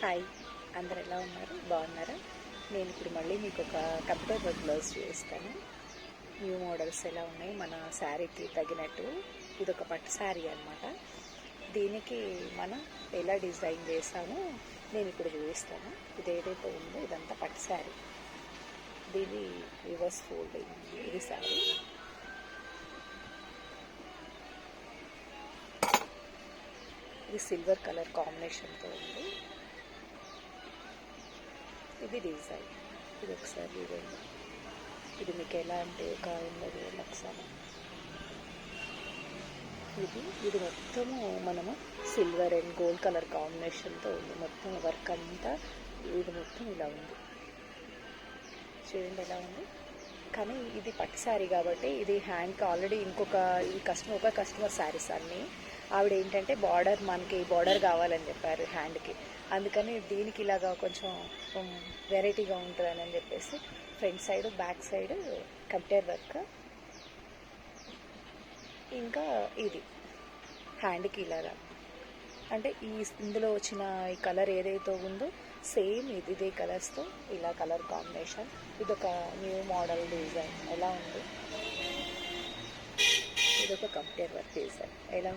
Hi. అందరు ఎలా ఉన్నారు? బాగున్నారా? నేను ఇప్పుడు మళ్ళీ మీకు ఒక కంప్యూటర్ వర్క్ బ్లౌజ్ చూపిస్తాను. న్యూ మోడల్స్ ఎలా ఉన్నాయి? మన శారీకి తగినట్టు. ఇది ఒక పట్టు శారీ అనమాట దీనికి మనం ఎలా డిజైన్ చేసామో నేను ఇప్పుడు చూపిస్తాను. ఇది ఏదైతే ఉందో ఇదంతా పట్టు శారీ దీని రివర్స్ ఫోల్డింగ్ ఇది శారీ ఇది సిల్వర్ కలర్ కాంబినేషన్తో ఉంది. ఇది డిజైన్ ఇది ఒకసారి చూడండి. ఇది మీకు ఎలా అంటే ఒక చూడండి ఒకసారి ఇది ఇది మొత్తము మనము సిల్వర్ అండ్ గోల్డ్ కలర్ కాంబినేషన్తో ఉంది. మొత్తం వర్క్ అంతా ఇది మొత్తం ఇలా ఉంది. చూడండి ఎలా ఉంది. కానీ ఇది పట్టు శారీ కాబట్టి ఇది హ్యాండ్కి ఆల్రెడీ ఇంకొక ఈ కస్టమర్ ఒక కస్టమర్ శారీస్ అన్నీ ఆవిడ ఏంటంటే బార్డర్ మనకి బార్డర్ కావాలని చెప్పారు హ్యాండ్కి. అందుకని దీనికి ఇలాగా కొంచెం వెరైటీగా ఉంటుందని అని చెప్పేసి front side back side computer work. ఇంకా ఇది హ్యాండ్కి ఇలాగా. అంటే ఈ ఇందులో వచ్చిన ఈ కలర్ ఏదైతే ఉందో సేమ్ ఇది ఇదే కలర్స్తో ఇలా కలర్ కాంబినేషన్. ఇది ఒక న్యూ మోడల్ డిజైన్. ఎలా ఉంది? ఇది ఒక కంప్యూటర్ వర్క్ డిజైన్. ఎలా